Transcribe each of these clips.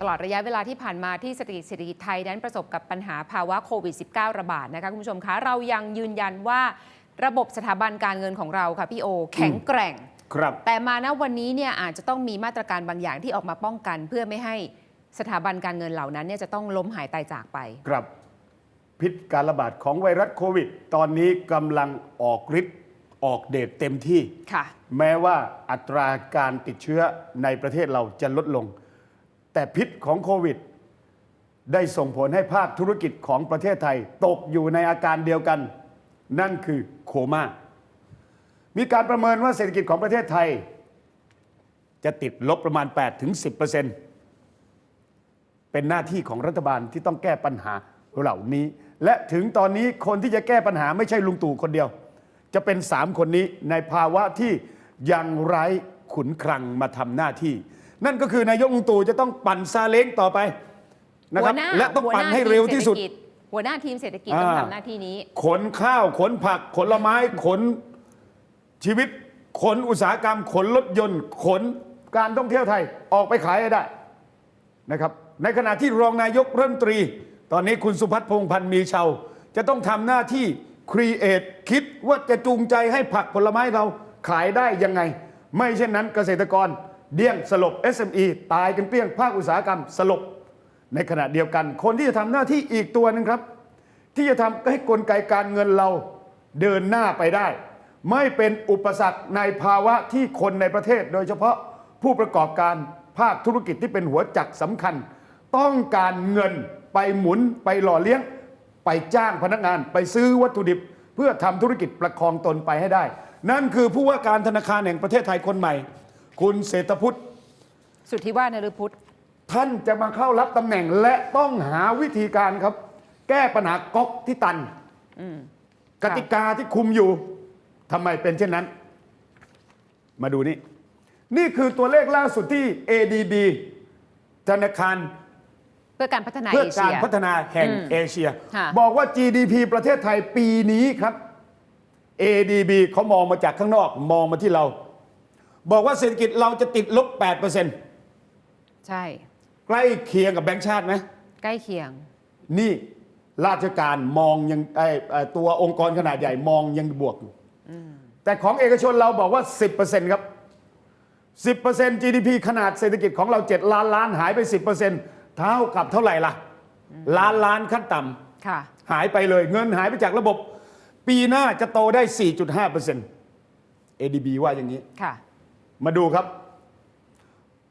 ตลอดระยะเวลาที่ผ่านมาที่เศรษฐกิจเศรษฐกิจไทยนั้นประสบกับปัญหาภาวะโควิด -19 ระบาดนะคะคุณผู้ชมคะเรายังยืนยันว่าระบบสถาบันการเงินของเราค่ะพี่โอ แข็งแกร่ง ครับ แต่มาณวันนี้เนี่ยอาจจะต้องมีมาตรการบางอย่างที่ออกมาป้องกัน เพื่อไม่ให้สถาบันการเงินเหล่านั้นเนี่ยจะต้องล้มหายตายจากไป ครับ พิษการระบาดของไวรัสโควิด ตอนนี้กำลังออกฤทธิ์ออกเดชเต็มที่ ค่ะ แม้ว่าอัตราการติดเชื้อในประเทศเราจะลดลง แต่พิษของโควิด ได้ส่งผลให้ภาคธุรกิจของประเทศไทย ตกอยู่ในอาการเดียวกัน นั่นคือโคม่ามีการประเมินว่าเศรษฐกิจของประเทศไทย จะติดลบประมาณ 8-10%เป็นหน้าที่ของรัฐบาลที่ต้องแก้ปัญหาเหล่านี้ และถึงตอนนี้คนที่จะแก้ปัญหาไม่ใช่ลุงตู่คนเดียว จะเป็นสามคนนี้ในภาวะที่ยังไร้ขุนคลังมาทำหน้าที่ นั่นก็คือนายกลุงตู่จะต้องปั่นซาเล้งต่อไปนะครับหัวหน้าและต้องหัวปั่นน้าให้เร็วที่สุดทีมศรษฐกิจหัวหน้าทีมเศรษฐกิจต้องอ่าทำหน้าที่นี้ ขนข้าวขนผัก ขนละไม้ขนชีวิต ขนอุตสาหกรรม ขนรถยนต์ ขนการท่องเที่ยวไทยออกไปขายให้ได้นะครับในขณะที่รองนายกรัฐมนตรี ตอนนี้คุณสุพัฒน์พงษ์พันธ์มีเชาวจะต้องทำหน้าที่ครีเอทคิดว่าจะจูงใจให้ผักผลไม้เราขายได้ยังไง ไม่เช่นนั้นเกษตรกร เดี้ยงสลบ SME ตายกันเปรี้ยงภาคอุตสาหกรรมสลบ ในขณะเดียวกัน คนที่จะทำหน้าที่อีกตัวหนึ่งครับ ที่จะทำให้กลไกการเงินเราเดินหน้าไปได้ ไม่เป็นอุปสรรคในภาวะที่คนในประเทศ โดยเฉพาะผู้ประกอบการภาคธุรกิจที่เป็นหัวจักสำคัญ ต้องการเงินไปหมุนไปหล่อเลี้ยง ไปจ้างพนักงาน ไปซื้อวัตถุดิบ เพื่อทำธุรกิจประคองตนไปให้ได้ นั่นคือผู้ว่าการธนาคารแห่งประเทศไทยคนใหม่ คุณเศรษฐพุทธสุทธิว่านฤพุทธท่านจะมาเข้ารับตำแหน่งและต้องหาวิธีการครับ แก้ปัญหาก๊อกที่ตันกติกาที่คุมอยู่ทำไมเป็นเช่นนั้น มาดูนี่ นี่คือตัวเลขล่าสุดที่ ADB ธนาคารเพื่อการพัฒนาเพื่อเอเชีการยพัฒนาแห่งอืมเอเชียค่ะบอกว่า GDP ประเทศไทยปีนี้ครับ ADB เขามองมาจากข้างนอกมองมาที่เรา บอกว่าเศรษฐกิจเราจะติดลบ 8%ใช่ ใกล้เคียงกับแบงก์ชาติไหมใกล้เคียง นี่ราชการมองยังไอ้ไอ้ตัวองค์กรขนาดใหญ่มองยังบวกอยู่แต่ของเอกชนเราบอกว่า 10%ครับ 10% GDP ขนาดเศรษฐกิจของเรา 7 ล้านล้านหายไป 10%เท่ากับเท่าไหร่ล่ะ ล้านล้านขั้นต่ค่ะำหายไปเลยเงินหายไปจากระบบ ปีหน้าจะโตได้ 4.5% ADB ว่าอย่างนี้ค่ะ มาดูครับ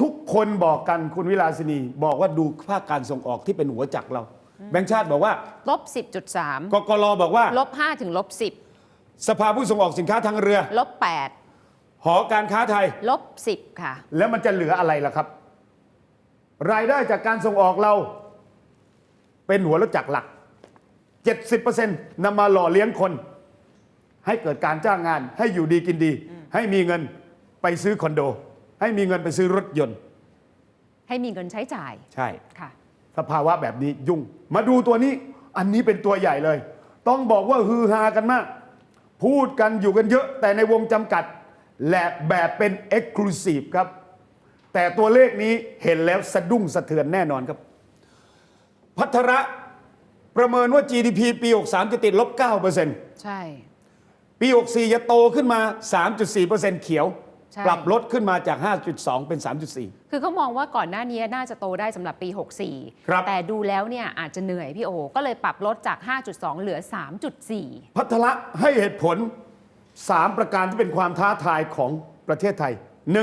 ทุกคนบอกกันคุณวิลาสินีบอกว่าดูภาคการส่งออกที่เป็นหัวจักรเรา แบงค์ชาติบอกว่าลบ 10.3 กกรบอกว่า ลบ5ถึงลบสภาผู้ส่งออกสินค้าทางเรือ 10 ลบ หอการค้าไทย 8 ลบ 10 ค่ะ แล้วมันจะเหลืออะไรล่ะครับ รายได้จากการส่งออกเรา เป็นหัวรถจักรหลัก 70%นำมาหล่อเลี้ยงคน ให้เกิดการจ้างงาน ให้อยู่ดีกินดี ให้มีเงิน ไปซื้อคอนโด ให้มีเงินไปซื้อรถยนต์ ให้มีเงินใช้จ่ายใช่ ค่ะ สภาวะแบบนี้ยุ่ง มาดูตัวนี้อันนี้เป็นตัวใหญ่เลย ต้องบอกว่าฮือฮากันมาก พูดกันอยู่กันเยอะแต่ในวงจำกัด และแบบเป็น Exclusive ครับ แต่ตัวเลขนี้เห็นแล้วสะดุ้งสะเทือนแน่นอนครับ พัทระประเมินว่า GDP ปี 63 จะติดลบ 9%ใช่ ปี 64 จะโตขึ้นมา 3.4%เขียวใช่ ปรับลดขึ้นมาจาก 5.2 เป็น 3.4 คือเขามองว่าก่อนหน้านี้น่าจะโตได้สำหรับปีครับ64 แต่ดูแล้วเนี่ยอาจจะเหนื่อยพี่โอ ก็เลยปรับลดจาก 5.2 เหลือ 3.4 พัทละให้เหตุผล 3 ประการที่เป็นความท้าทายของประเทศไทย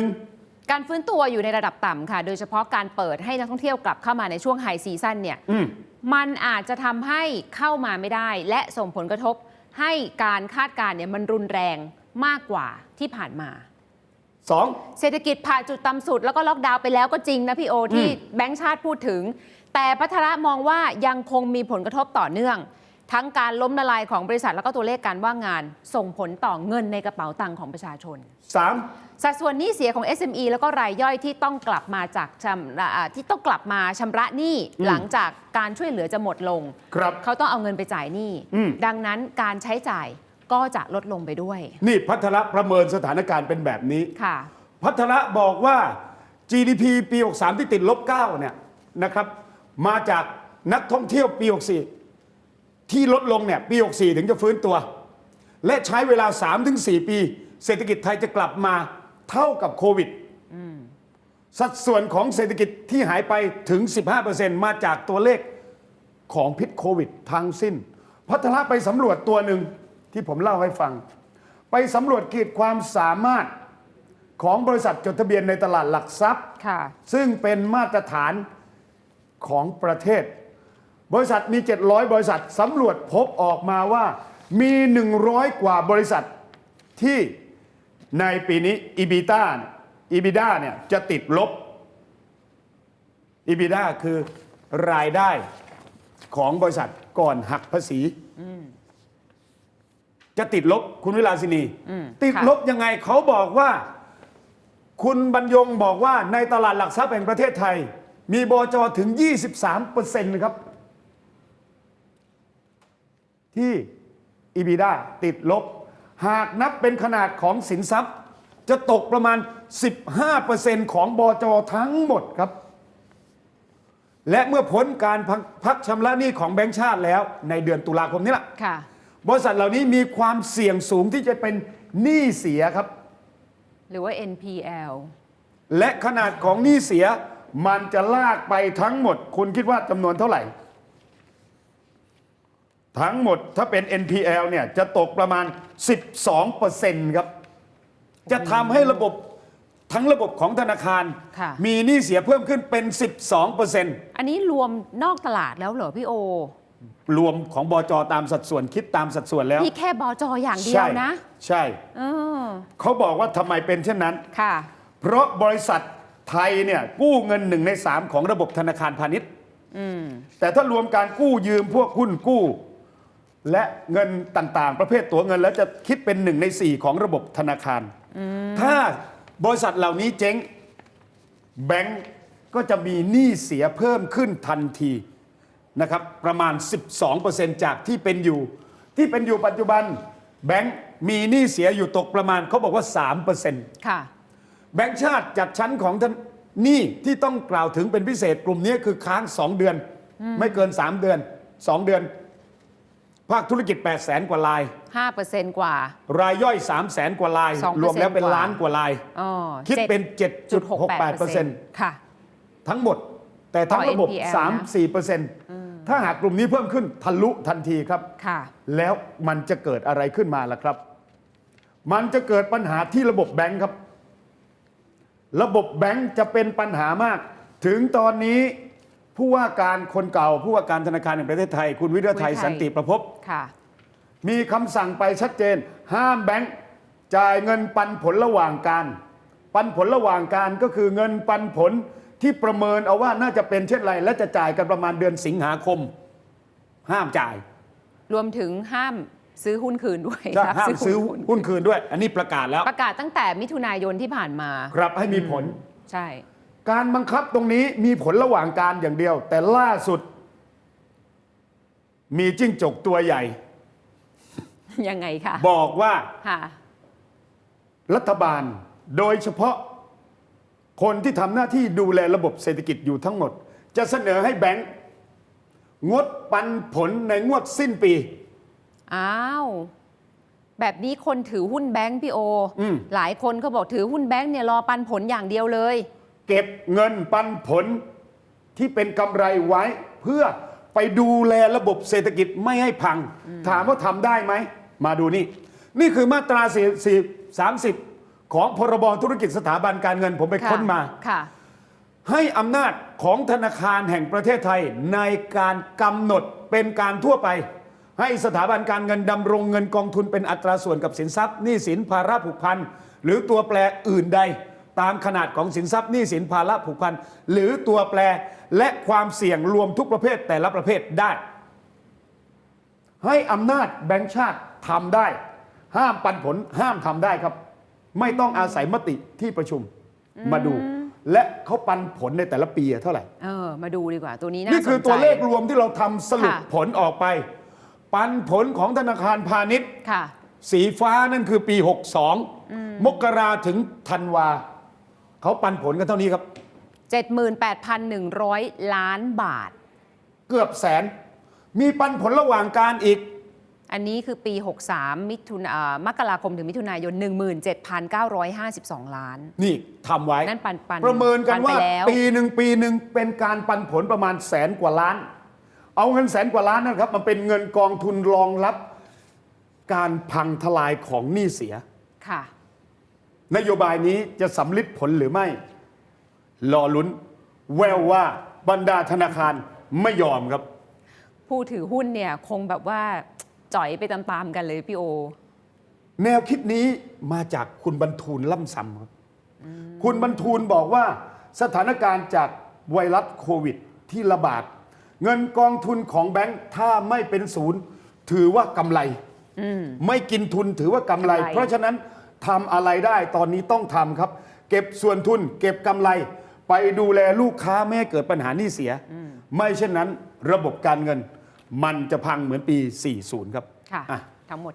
1. การฟื้นตัวอยู่ในระดับต่ำค่ะ โดยเฉพาะการเปิดให้นักท่องเที่ยวกลับเข้ามาในช่วงไฮซีซั่นเนี่ยอืมมันอาจจะทำให้เข้ามาไม่ได้ และส่งผลกระทบให้การคาดการณ์เนี่ยมันรุนแรงมากกว่าที่ผ่านมา 2. เศรษฐกิจผ่านจุดต่ำสุดแล้วก็ล็อกดาวน์ไปแล้วก็จริงนะพี่โอที่แบงก์ชาติพูดถึง แต่พัทระมองว่ายังคงมีผลกระทบต่อเนื่อง ทั้งการล้มละลายของบริษัทแล้วก็ตัวเลขการว่างงาน ส่งผลต่อเงินในกระเป๋าตังค์ของประชาชน 3. สัดส่วนหนี้เสียของ SME แล้วก็รายย่อยที่ต้องกลับมาจากชำระอ่าที่ต้องกลับมาชำระหนี้อืมหลังจากการช่วยเหลือจะหมดลงครับเขาต้องเอาเงินไปจ่ายหนี้อืมดังนั้นการใช้จ่าย ก็จะลดลงไปด้วย นี่พัทละประเมินสถานการณ์เป็นแบบนี้ ค่ะ พัทละบอกว่า GDP ปี 63 ที่ติดลบ 9 เนี่ยนะครับ มาจากนักท่องเที่ยวปี 64 ที่ลดลงเนี่ยปี 64 ถึงจะฟื้นตัว และใช้เวลา 3-4 ปี เศรษฐกิจไทยจะกลับมาเท่ากับโควิดสัดส่วนของเศรษฐกิจที่หายไปถึง 15%มาจากตัวเลขของพิษโควิดทั้งสิ้น พัทละไปสำรวจตัวหนึ่ง ที่ผมเล่าให้ฟัง ไปสำรวจขีดความสามารถของบริษัทจดทะเบียนในตลาดหลักทรัพย์ ค่ะ ซึ่งเป็นมาตรฐานของประเทศ บริษัทมี 700 บริษัทสำรวจพบออกมาว่ามี 100 กว่าบริษัทที่ในปีนี้อีบิต้าอีบิด้าเนี่ยจะติดลบอีบิด้าคือรายได้ของบริษัทก่อนหักภาษี จะติดลบคุณวิลาสินีอืมติดค่ะลบยังไงเขาบอกว่า คุณบรรยงบอกว่าในตลาดหลักทรัพย์แห่งประเทศไทย มีบจถึง 23%ครับ ที่อีบีดาติดลบ หากนับเป็นขนาดของสินทรัพย์ จะตกประมาณ 15%ของบจทั้งหมดครับ และเมื่อพ้นการพักพักชำระหนี้ของแบงก์ชาติแล้วในเดือนตุลาคมนี้แหละค่ะ บริษัทเหล่านี้มีความเสี่ยงสูงที่จะเป็นหนี้เสียครับ หรือว่า NPL และขนาดของหนี้เสียมันจะลากไปทั้งหมด คุณคิดว่าจำนวนเท่าไหร่ ทั้งหมดถ้าเป็น NPL เนี่ยจะตกประมาณ 12%ครับ จะทำให้ระบบทั้งระบบของธนาคาร ค่ะ มีหนี้เสียเพิ่มขึ้นเป็น 12%อันนี้รวมนอกตลาดแล้วเหรอพี่โอ รวมของบจตามสัดส่วนคิดตามสัดส่วนแล้วนี่แค่บจอย่างเดียวใช่นะ ใช่เออเขาบอกว่าทำไมเป็นเช่นนั้น ค่ะ เพราะบริษัทไทยเนี่ยกู้เงินหนึ่งในสามของระบบธนาคารพาณิชย์อืมแต่ถ้ารวมการกู้ยืมพวกหุ้นกู้ และเงินต่างๆ ประเภทตัวเงิน แล้วจะคิดเป็นหนึ่งในสี่ของระบบธนาคาร ถ้าบริษัทเหล่านี้เจ๊งแบงก์ก็จะมีหนี้เสียเพิ่มขึ้นทันที นะครับประมาณ 12%จากที่เป็นอยู่ ที่เป็นอยู่ปัจจุบันแบงก์มีหนี้เสียอยู่ตกประมาณเขาบอกว่า 3%ค่ะแบงก์ชาติจัดชั้นของท่านหนี้ที่ต้องกล่าวถึงเป็นพิเศษกลุ่มนี้คือค้าง 2 เดือน ไม่เกิน 3 เดือน 2 เดือน ภาคธุรกิจ 8 0 0แสนกว่าลาย 5%กว่า รายย่อย 3 0 0แสนกว่าลาย2%รวมแล้วเป็นกว่าล้านกว่าลายอ๋อคิดเป็น7.68% 7.68%ค่ะทั้งหมด แต่ทั้งต่อระบบ NPL นะ3-4%ถ้าหากกลุ่มนี้เพิ่มขึ้นทะลุทันทีครับ ค่ะ แล้วมันจะเกิดอะไรขึ้นมาล่ะครับ มันจะเกิดปัญหาที่ระบบแบงค์ครับ ระบบแบงค์จะเป็นปัญหามาก ถึงตอนนี้ผู้ว่าการคนเก่า ผู้ว่าการธนาคารแห่งประเทศไทย คุณวิรไทยวิรไทยสันติประพบ ค่ะ มีคำสั่งไปชัดเจน ห้ามแบงค์จ่ายเงินปันผลระหว่างการ ปันผลระหว่างการก็คือเงินปันผล ที่ประเมินเอาว่าน่าจะเป็นเช่นไร และจะจ่ายกันประมาณเดือนสิงหาคม ห้ามจ่าย รวมถึงห้ามซื้อหุ้นคืนด้วยจะรับห้ามซื้อคืนหุ้นคืนด้วย อันนี้ประกาศแล้ว ประกาศตั้งแต่มิถุนายนที่ผ่านมา ครับให้มีผล ใช่ การบังคับตรงนี้มีผลระหว่างการอย่างเดียว แต่ล่าสุด มีจิ้งจกตัวใหญ่ ยังไงคะบอกว่าค่ะรัฐบาลโดยเฉพาะ คนที่ทำหน้าที่ดูแลระบบเศรษฐกิจอยู่ทั้งหมด จะเสนอให้แบงก์งดปันผลในงวดสิ้นปี อ้าว แบบนี้คนถือหุ้นแบงค์พี่โออม หลายคนเขาบอกถือหุ้นแบงค์เนี่ยรอปันผลอย่างเดียวเลย เก็บเงินปันผลที่เป็นกำไรไว้ เพื่อไปดูแลระบบเศรษฐกิจไม่ให้พัง ถามว่าทำได้ไหม มาดูนี่ นี่คือมาตรา4 30 ของพรบธุรกิจสถาบันการเงินผมไปค่ะค้นมา ค่ะ ให้อำนาจของธนาคารแห่งประเทศไทยในการกำหนดเป็นการทั่วไป ให้สถาบันการเงินดำรงเงินกองทุนเป็นอัตราส่วนกับสินทรัพย์หนี้สินภาระผูกพันหรือตัวแปรอื่นใด ตามขนาดของสินทรัพย์หนี้สินภาระผูกพันหรือตัวแปรและความเสี่ยงรวมทุกประเภทแต่ละประเภทได้ ให้อำนาจแบงก์ชาติทำได้ ห้ามปันผลห้ามทำได้ครับ ไม่ต้องอาศัยมติที่ประชุมมาดู และเขาปันผลในแต่ละปีอะเท่าไหร่ เออ มาดูดีกว่าตัวนี้น่านี่คือสนใจตัวเลขรวมที่เราทำสรุปค่ะ ผลออกไป ปันผลของธนาคารพาณิชย์ ค่ะ สีฟ้านั่นคือปี 62 มกราถึงธันวา เขาปันผลกันเท่านี้ครับ 78,100 ล้านบาท เกือบแสน มีปันผลระหว่างการอีก อันนี้คือปี 63 มิถุนอ่ามกราคมถึงมิถุนายน 17,952 ล้าน นี่ทำไว้ นั่นปันปันประเมินกันปัว่าไปแล้วปีหนึ่งปีหนึ่งเป็นการปันผลประมาณแสนกว่าล้าน เอาเงินแสนกว่าล้านนะครับมันเป็นเงินกองทุนรองรับการพังทลายของหนี้เสีย ค่ะ นโยบายนี้จะสำลิดผลหรือไม่ รอลุ้น แววว่าบรรดาธนาคารไม่ยอมครับ ผู้ถือหุ้นเนี่ยคงแบบว่า จ่อยไปตามๆกันเลยพี่โอ แนวคิดนี้มาจากคุณบรรทูลล่ำซำครับคุณบรรทูลบอกว่าสถานการณ์จากไวรัสโควิดที่ระบาด เงินกองทุนของแบงค์ถ้าไม่เป็นศูนย์ ถือว่ากำไรไม่กินทุนถือว่ากำไรกำไร เพราะฉะนั้นทำอะไรได้ตอนนี้ต้องทำครับ เก็บส่วนทุน เก็บกำไร ไปดูแลลูกค้าไม่ให้เกิดปัญหาหนี้เสีย ไม่เช่นนั้นระบบการเงิน มันจะพังเหมือนปี 40 ครับ ค่ะ อะ ทั้งหมด